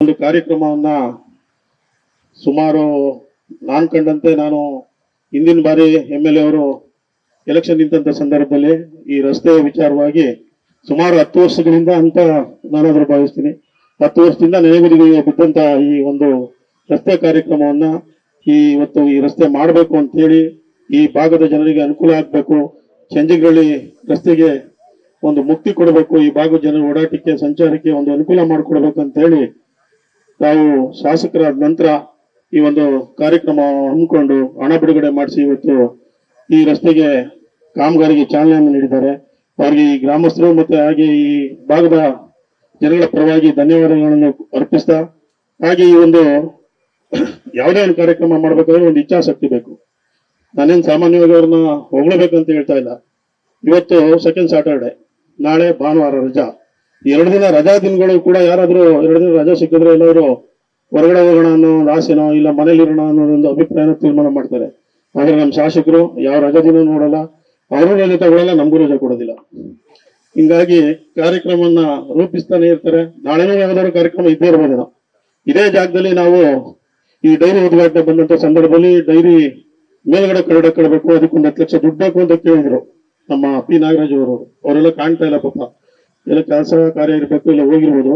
ಒಂದು ಕಾರ್ಯಕ್ರಮವನ್ನ ಸುಮಾರು ನಾನು ಕಂಡಂತೆ ನಾನು ಹಿಂದಿನ ಬಾರಿ ಎಂ ಎಲ್ ಎ ಅವರು ಎಲೆಕ್ಷನ್ ನಿಂತ ಸಂದರ್ಭದಲ್ಲಿ ಈ ರಸ್ತೆ ವಿಚಾರವಾಗಿ ಸುಮಾರು ಹತ್ತು ವರ್ಷಗಳಿಂದ ಅಂತ ನಾನಾದ್ರೂ ಭಾವಿಸ್ತೀನಿ. ಹತ್ತು ವರ್ಷದಿಂದ ನೆನೆಗುದಿಗೆ ಬಿದ್ದಂತ ಈ ಒಂದು ರಸ್ತೆ ಕಾರ್ಯಕ್ರಮವನ್ನ ಈ ಇವತ್ತು ಈ ರಸ್ತೆ ಮಾಡಬೇಕು ಅಂತ ಹೇಳಿ ಈ ಭಾಗದ ಜನರಿಗೆ ಅನುಕೂಲ ಆಗಬೇಕು, ಚಂಜಿಗಳ್ಳಿ ರಸ್ತೆಗೆ ಒಂದು ಮುಕ್ತಿ ಕೊಡಬೇಕು, ಈ ಭಾಗದ ಜನರ ಓಡಾಟಕ್ಕೆ, ಸಂಚಾರಕ್ಕೆ ಒಂದು ಅನುಕೂಲ ಮಾಡಿಕೊಡ್ಬೇಕು ಅಂತ ಹೇಳಿ ತಾವು ಶಾಸಕರಾದ ನಂತರ ಈ ಒಂದು ಕಾರ್ಯಕ್ರಮ ಹಮ್ಮಿಕೊಂಡು ಹಣ ಬಿಡುಗಡೆ ಮಾಡಿಸಿ ಇವತ್ತು ಈ ರಸ್ತೆಗೆ ಕಾಮಗಾರಿಗೆ ಚಾಲನೆಯನ್ನು ನೀಡಿದ್ದಾರೆ. ಅವರಿಗೆ ಈ ಗ್ರಾಮಸ್ಥರು ಮತ್ತೆ ಹಾಗೆ ಈ ಭಾಗದ ಜನಗಳ ಪರವಾಗಿ ಧನ್ಯವಾದಗಳನ್ನು ಅರ್ಪಿಸ್ತಾ, ಹಾಗೆ ಈ ಒಂದು ಯಾವುದೇ ಒಂದು ಕಾರ್ಯಕ್ರಮ ಮಾಡ್ಬೇಕಾದ್ರೆ ಒಂದು ಇಚ್ಛಾಸಕ್ತಿ ಬೇಕು. ನಾನೇನು ಸಾಮಾನ್ಯವಾಗಿ ಅವ್ರನ್ನ ಹೊಗಳಬೇಕಂತ ಹೇಳ್ತಾ ಇಲ್ಲ. ಇವತ್ತು ಸೆಕೆಂಡ್ ಸ್ಯಾಟರ್ಡೆ ನಾಳೆ ಭಾನುವಾರ ರಜಾ. ಎರಡು ದಿನ ರಜಾ ದಿನಗಳು ಕೂಡ ಯಾರಾದ್ರೂ, ಎರಡು ದಿನ ರಜಾ ಸಿಕ್ಕಿದ್ರೆ ಎಲ್ಲರೂ ಹೊರಗಡೆ ಹೋಗೋಣ ಅನ್ನೋ ಒಂದು ಆಸೆನೋ, ಇಲ್ಲ ಮನೇಲಿ ಇರೋಣ ಅನ್ನೋ ಒಂದು ಅಭಿಪ್ರಾಯನ ತೀರ್ಮಾನ ಮಾಡ್ತಾರೆ. ಆದ್ರೆ ನಮ್ಮ ಶಾಸಕರು ಯಾವ ರಜಾ ದಿನ ನೋಡಲ್ಲ ಅವರು ರಜೆ ತಗೊಳ್ಳಲ್ಲ ನಮಗೂ ರಜೆ ಕೊಡೋದಿಲ್ಲ. ಹಿಂಗಾಗಿ ಕಾರ್ಯಕ್ರಮವನ್ನ ರೂಪಿಸ್ತಾನೆ ಇರ್ತಾರೆ. ನಾಳೆನೂ ಯಾವ್ದಾದ್ರು ಕಾರ್ಯಕ್ರಮ ಇದ್ದೇ ಇರ್ಬೋದೇನೋ ಇದೇ ಜಾಗದಲ್ಲಿ ನಾವು ಈ ಡೈರಿ ಉದ್ಘಾಟನೆ ಬಂದಂತ ಸಂದರ್ಭದಲ್ಲಿ ಡೈರಿ ಮೇಲ್ಗಡೆ ಕರಡಕ್ಕೆ ಕಡಬೇಕು ಅದಕ್ಕೊಂದು ಹತ್ತು ಲಕ್ಷ ದುಡ್ಡು ಬೇಕು ಅಂತ ಕೇಳಿದ್ರು ನಮ್ಮ ಪಿ ನಾಗರಾಜ್ ಅವರು. ಅವರೆಲ್ಲ ಕಾಣ್ತಾ ಇಲ್ಲ ಪಾಪ. ಎಲ್ಲ ಕೆಲಸ ಕಾರ್ಯ ಇರಬೇಕು ಇಲ್ಲ ಹೋಗಿರ್ಬೋದು.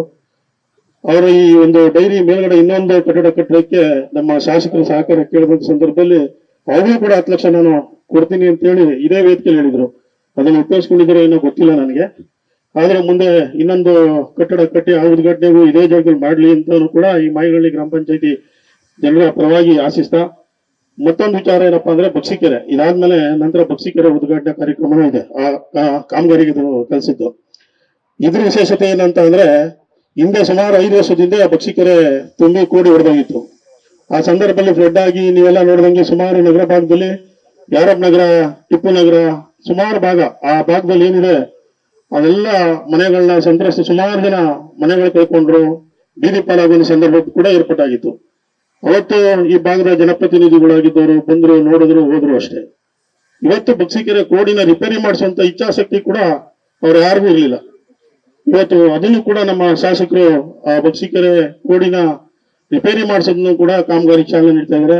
ಅವರು ಈ ಒಂದು ಡೈರಿ ಮೇಲ್ಗಡೆ ಇನ್ನೊಂದು ಕಟ್ಟಡ ಕಟ್ಟಡಕ್ಕೆ ನಮ್ಮ ಶಾಸಕರ ಸಹಕಾರ ಕೇಳಿದಂತ ಸಂದರ್ಭದಲ್ಲಿ ಅವರಿಗೂ ಕೂಡ ಹತ್ತು ಲಕ್ಷ ನಾನು ಕೊಡ್ತೀನಿ ಅಂತ ಹೇಳಿ ಇದೇ ವೇದಿಕೆಯಲ್ಲಿ ಹೇಳಿದ್ರು. ಅದನ್ನು ಉಪಯೋಗಿಸ್ಕೊಂಡಿದ್ರು ಏನೋ ಗೊತ್ತಿಲ್ಲ ನನಗೆ. ಆದ್ರೆ ಮುಂದೆ ಇನ್ನೊಂದು ಕಟ್ಟಡ ಕಟ್ಟಿ ಆ ಉದ್ಘಾಟನೆಗೂ ಇದೇ ಜಾಗದಲ್ಲಿ ಮಾಡ್ಲಿ ಅಂತ ಕೂಡ ಈ ಮಾಯಿಗಳ್ಳಿ ಗ್ರಾಮ ಪಂಚಾಯತಿ ಜನರ ಪರವಾಗಿ ಆಶಿಸ್ತಾ, ಮತ್ತೊಂದು ವಿಚಾರ ಏನಪ್ಪಾ ಅಂದ್ರೆ ಬಕ್ಸಿಕೆರೆ. ಇದಾದ್ಮೇಲೆ ನಂತರ ಬಕ್ಸಿಕೆರೆ ಉದ್ಘಾಟನಾ ಕಾರ್ಯಕ್ರಮನೂ ಇದೆ. ಆ ಕಾಮಗಾರಿಗೆ ಕಲಿಸಿದ್ದು. ಇದ್ರ ವಿಶೇಷತೆ ಏನಂತ ಅಂದ್ರೆ, ಹಿಂದೆ ಸುಮಾರು ಐದು ವರ್ಷದಿಂದ ಬಕ್ಸಿಕೆರೆ ತುಂಬಿ ಕೂಡಿ ಹೊಡೆದೋಗಿತ್ತು. ಆ ಸಂದರ್ಭದಲ್ಲಿ ಫ್ಲಡ್ ಆಗಿ ನೀವೆಲ್ಲ ನೋಡಿದಂಗೆ ಸುಮಾರು ನಗರ ಭಾಗದಲ್ಲಿ, ಯಾರಬ್ ನಗರ, ಟಿಪ್ಪು ನಗರ, ಸುಮಾರು ಭಾಗ, ಆ ಭಾಗದಲ್ಲಿ ಏನಿದೆ, ಅವೆಲ್ಲ ಮನೆಗಳನ್ನ ಸಂತ್ರಸ್ತ ಸುಮಾರು ಜನ ಮನೆಗಳು ಕಳ್ಕೊಂಡ್ರು, ಬೀದಿ ಪಾಲಾಗುವ ಸಂದರ್ಭ ಕೂಡ ಏರ್ಪಟ್ಟಾಗಿತ್ತು. ಅವತ್ತು ಈ ಭಾಗದ ಜನಪ್ರತಿನಿಧಿಗಳಾಗಿದ್ದವರು ಬಂದ್ರು, ನೋಡಿದ್ರು, ಹೋದ್ರು ಅಷ್ಟೇ. ಇವತ್ತು ಬಕ್ಸಿಕೆರೆ ಕೋಡಿನ ರಿಪೇರಿ ಮಾಡಿಸುವಂತ ಇಚ್ಛಾಶಕ್ತಿ ಕೂಡ ಅವ್ರು ಯಾರಿಗೂ ಇರಲಿಲ್ಲ. ಇವತ್ತು ಅದನ್ನು ಕೂಡ ನಮ್ಮ ಶಾಸಕರು, ಆ ಬಕ್ಸಿಕೆರೆ ಕೋಡಿನ ರಿಪೇರಿ ಮಾಡಿಸೋದನ್ನು ಕೂಡ ಕಾಮಗಾರಿ ಚಾಲನೆ ನೀಡ್ತಾ ಇದ್ದಾರೆ.